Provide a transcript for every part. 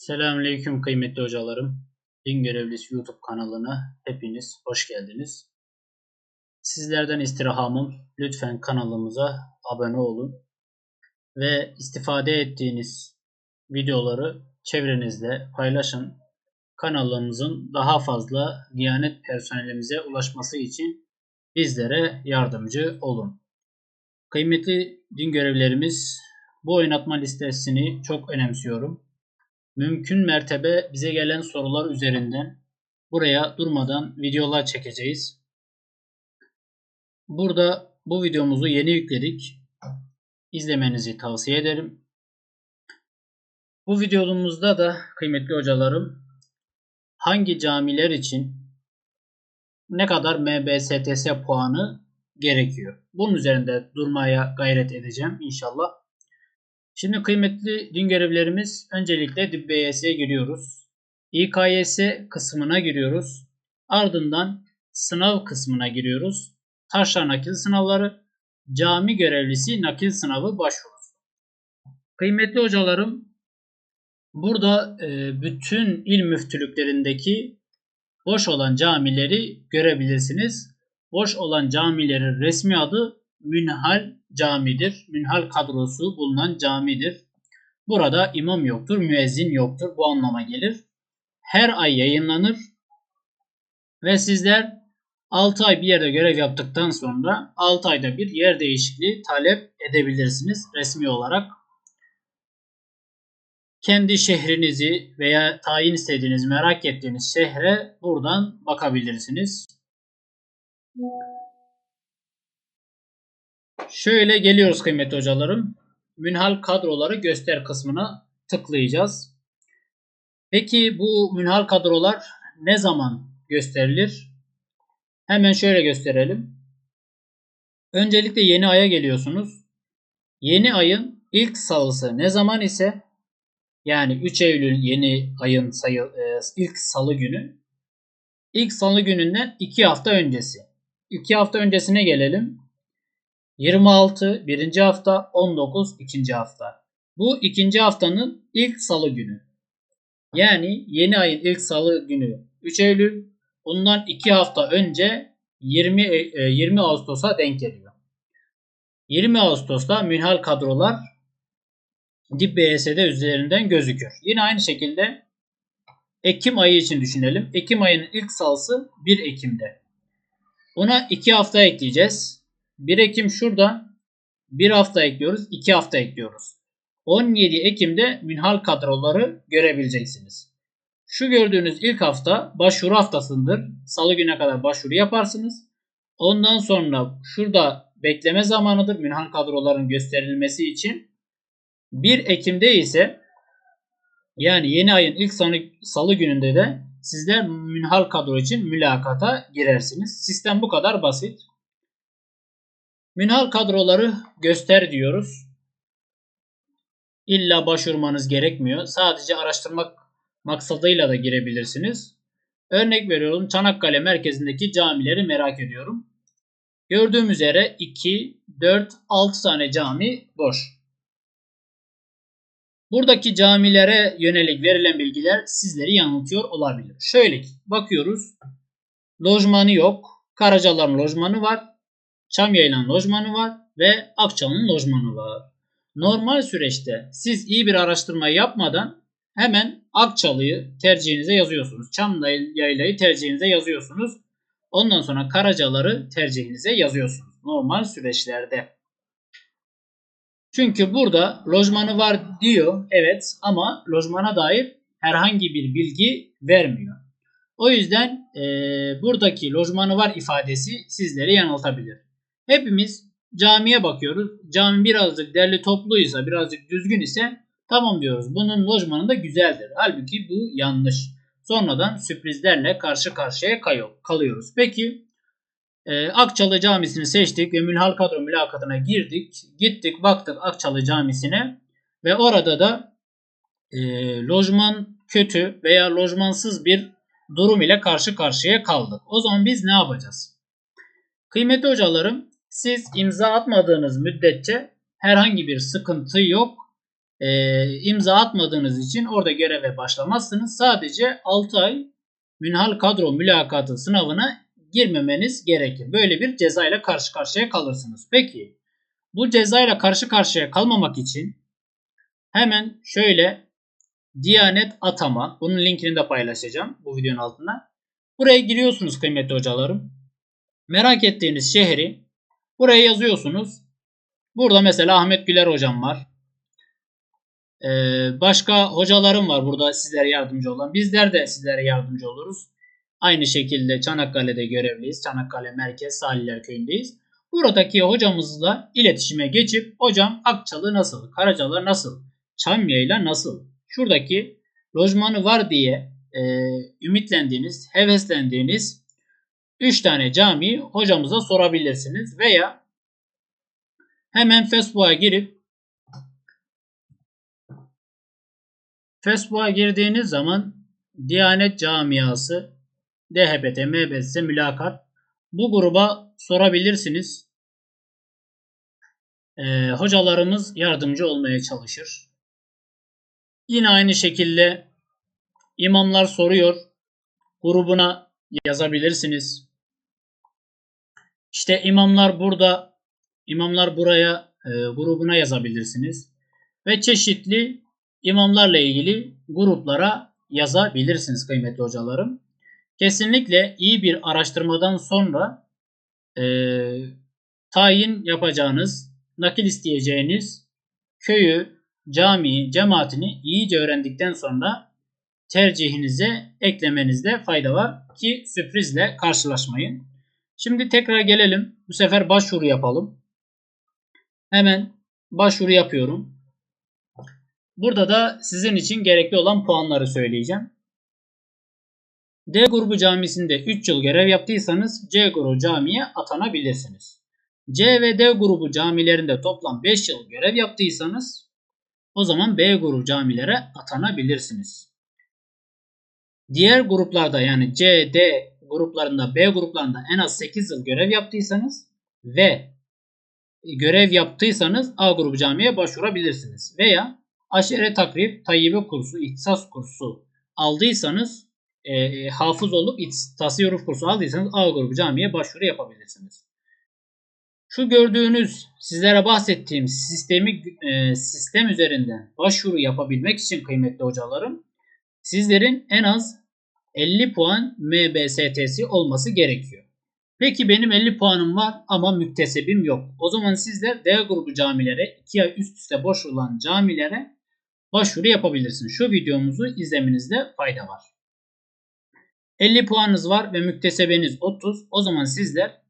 Selamünaleyküm kıymetli hocalarım. Din Görevlisi YouTube kanalına hepiniz hoş geldiniz. Sizlerden istirhamım lütfen kanalımıza abone olun ve istifade ettiğiniz videoları çevrenizde paylaşın. Kanalımızın daha fazla Diyanet personelimize ulaşması için bizlere yardımcı olun. Kıymetli din görevlerimiz bu oynatma listesini çok önemsiyorum mümkün mertebe bize gelen sorular üzerinden buraya durmadan videolar çekeceğiz. Burada bu videomuzu yeni yükledik. İzlemenizi tavsiye ederim. Bu videomuzda da kıymetli hocalarım hangi camiler için ne kadar MBSTS puanı gerekiyor? Bunun üzerinde durmaya gayret edeceğim inşallah. Şimdi kıymetli din görevlerimiz öncelikle DİBBYS'e giriyoruz. İKYS kısmına giriyoruz. Ardından sınav kısmına giriyoruz. Taşra nakil sınavları, cami görevlisi nakil sınavı başvurusu. Kıymetli hocalarım, burada e, bütün il müftülüklerindeki boş olan camileri görebilirsiniz. Boş olan camilerin resmi adı Münhal camidir. Münhal kadrosu bulunan camidir. Burada imam yoktur, müezzin yoktur. Bu anlama gelir. Her ay yayınlanır ve sizler 6 ay bir yerde görev yaptıktan sonra 6 ayda bir yer değişikliği talep edebilirsiniz resmi olarak. Kendi şehrinizi veya tayin istediğiniz, merak ettiğiniz şehre buradan bakabilirsiniz. Şöyle geliyoruz kıymetli hocalarım. Münhal kadroları göster kısmına tıklayacağız. Peki bu münhal kadrolar ne zaman gösterilir? Hemen şöyle gösterelim. Öncelikle yeni aya geliyorsunuz. Yeni ayın ilk salısı ne zaman ise yani 3 Eylül yeni ayın sayı, e, ilk salı günü ilk salı gününden 2 hafta öncesi. 2 hafta öncesine gelelim. 26 birinci hafta, 19 ikinci hafta. Bu ikinci haftanın ilk salı günü. Yani yeni ayın ilk salı günü 3 Eylül. Bundan 2 hafta önce 20 20 e, Ağustos'a denk geliyor. 20 Ağustos'ta münhal kadrolar dip BSD üzerinden gözüküyor. Yine aynı şekilde Ekim ayı için düşünelim. Ekim ayının ilk salısı 1 Ekim'de. Buna 2 hafta ekleyeceğiz. 1 Ekim şurada. 1 hafta ekliyoruz. 2 hafta ekliyoruz. 17 Ekim'de münhal kadroları görebileceksiniz. Şu gördüğünüz ilk hafta başvuru haftasındır. Salı güne kadar başvuru yaparsınız. Ondan sonra şurada bekleme zamanıdır münhal kadroların gösterilmesi için. 1 Ekim'de ise yani yeni ayın ilk salı, gününde de sizler münhal kadro için mülakata girersiniz. Sistem bu kadar basit. Münhal kadroları göster diyoruz. İlla başvurmanız gerekmiyor. Sadece araştırmak maksadıyla da girebilirsiniz. Örnek veriyorum Çanakkale merkezindeki camileri merak ediyorum. Gördüğüm üzere 2, 4, 6 tane cami boş. Buradaki camilere yönelik verilen bilgiler sizleri yanıltıyor olabilir. Şöyle ki bakıyoruz. Lojmanı yok. Karacaların lojmanı var. Çamyaylan lojmanı var ve Akçalı'nın lojmanı var. Normal süreçte siz iyi bir araştırma yapmadan hemen Akçalı'yı tercihinize yazıyorsunuz. Çamyayla'yı tercihinize yazıyorsunuz. Ondan sonra Karacaları tercihinize yazıyorsunuz. Normal süreçlerde. Çünkü burada lojmanı var diyor evet ama lojmana dair herhangi bir bilgi vermiyor. O yüzden e, buradaki lojmanı var ifadesi sizleri yanıltabilir. Hepimiz camiye bakıyoruz. Cami birazcık derli topluysa, birazcık düzgün ise tamam diyoruz. Bunun lojmanı da güzeldir. Halbuki bu yanlış. Sonradan sürprizlerle karşı karşıya kalıyoruz. Peki e, Akçalı Camisi'ni seçtik ve Mülhal Kadro mülakatına girdik. Gittik baktık Akçalı Camisi'ne ve orada da e, lojman kötü veya lojmansız bir durum ile karşı karşıya kaldık. O zaman biz ne yapacağız? Kıymetli hocalarım siz imza atmadığınız müddetçe herhangi bir sıkıntı yok. e, imza atmadığınız için orada göreve başlamazsınız. Sadece 6 ay münhal kadro mülakatı sınavına girmemeniz gerekir. Böyle bir cezayla karşı karşıya kalırsınız. Peki bu cezayla karşı karşıya kalmamak için hemen şöyle Diyanet Atama. Bunun linkini de paylaşacağım bu videonun altına. Buraya giriyorsunuz kıymetli hocalarım. Merak ettiğiniz şehri buraya yazıyorsunuz. Burada mesela Ahmet Güler hocam var. Ee, başka hocalarım var burada sizlere yardımcı olan. Bizler de sizlere yardımcı oluruz. Aynı şekilde Çanakkale'de görevliyiz. Çanakkale Merkez Salihler Köyü'ndeyiz. Buradaki hocamızla iletişime geçip hocam Akçalı nasıl, Karacalı nasıl, Çamyayla nasıl, şuradaki lojmanı var diye e, ümitlendiğiniz, heveslendiğiniz 3 tane camiyi hocamıza sorabilirsiniz. Veya hemen Facebook'a girip Facebook'a girdiğiniz zaman Diyanet Camiası, DHBT, MBS, Mülakat bu gruba sorabilirsiniz. Ee, hocalarımız yardımcı olmaya çalışır. Yine aynı şekilde imamlar soruyor. Grubuna yazabilirsiniz. İşte imamlar burada, imamlar buraya e, grubuna yazabilirsiniz. Ve çeşitli imamlarla ilgili gruplara yazabilirsiniz kıymetli hocalarım. Kesinlikle iyi bir araştırmadan sonra e, tayin yapacağınız, nakil isteyeceğiniz köyü, camiyi, cemaatini iyice öğrendikten sonra tercihinize eklemenizde fayda var ki sürprizle karşılaşmayın. Şimdi tekrar gelelim. Bu sefer başvuru yapalım. Hemen başvuru yapıyorum. Burada da sizin için gerekli olan puanları söyleyeceğim. D grubu camisinde 3 yıl görev yaptıysanız C grubu camiye atanabilirsiniz. C ve D grubu camilerinde toplam 5 yıl görev yaptıysanız o zaman B grubu camilere atanabilirsiniz. Diğer gruplarda yani C, D gruplarında, B gruplarında en az 8 yıl görev yaptıysanız ve görev yaptıysanız A grubu camiye başvurabilirsiniz. Veya aşere takrib, tayyibe kursu, ihtisas kursu aldıysanız e, hafız olup tasavvuf kursu aldıysanız A grubu camiye başvuru yapabilirsiniz. Şu gördüğünüz sizlere bahsettiğim sistemi e, sistem üzerinden başvuru yapabilmek için kıymetli hocalarım sizlerin en az 50 puan MBST'si olması gerekiyor. Peki benim 50 puanım var ama müktesebim yok. O zaman sizler D grubu camilere 2 ay üst üste boş camilere başvuru yapabilirsiniz. Şu videomuzu izlemenizde fayda var. 50 puanınız var ve müktesebeniz 30. O zaman sizler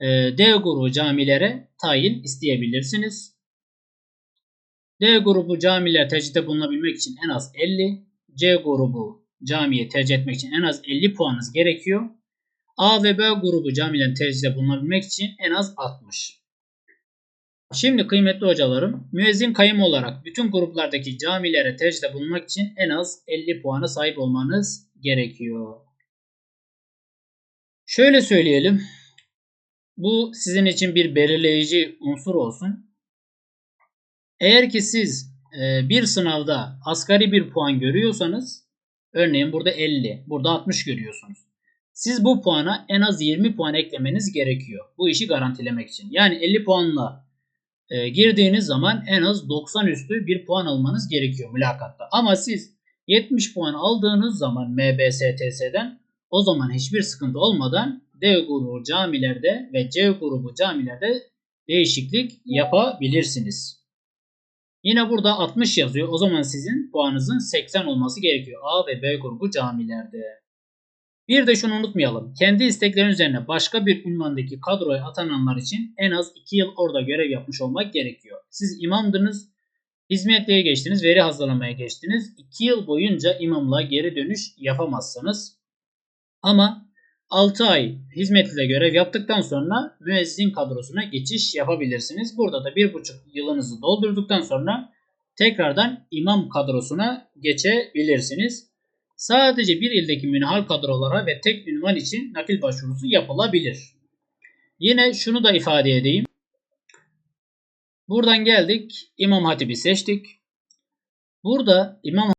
e, D grubu camilere tayin isteyebilirsiniz. D grubu camiler tercihte bulunabilmek için en az 50. C grubu camiye tercih etmek için en az 50 puanınız gerekiyor. A ve B grubu camilerin tercihte bulunabilmek için en az 60. Şimdi kıymetli hocalarım, müezzin kayım olarak bütün gruplardaki camilere tercihte bulunmak için en az 50 puana sahip olmanız gerekiyor. Şöyle söyleyelim. Bu sizin için bir belirleyici unsur olsun. Eğer ki siz e, bir sınavda asgari bir puan görüyorsanız örneğin burada 50, burada 60 görüyorsunuz. Siz bu puana en az 20 puan eklemeniz gerekiyor. Bu işi garantilemek için. Yani 50 puanla e, girdiğiniz zaman en az 90 üstü bir puan almanız gerekiyor mülakatta. Ama siz 70 puan aldığınız zaman MBSTS'den o zaman hiçbir sıkıntı olmadan D grubu camilerde ve C grubu camilerde değişiklik yapabilirsiniz. Yine burada 60 yazıyor. O zaman sizin puanınızın 80 olması gerekiyor. A ve B grubu camilerde. Bir de şunu unutmayalım. Kendi isteklerin üzerine başka bir ünvandaki kadroya atananlar için en az 2 yıl orada görev yapmış olmak gerekiyor. Siz imamdınız, hizmetliğe geçtiniz, veri hazırlamaya geçtiniz. 2 yıl boyunca imamlığa geri dönüş yapamazsınız. Ama 6 ay hizmetle görev yaptıktan sonra müezzin kadrosuna geçiş yapabilirsiniz. Burada da 1,5 yılınızı doldurduktan sonra tekrardan imam kadrosuna geçebilirsiniz. Sadece bir ildeki münhal kadrolara ve tek ünvan için nakil başvurusu yapılabilir. Yine şunu da ifade edeyim. Buradan geldik. İmam Hatip'i seçtik. Burada İmam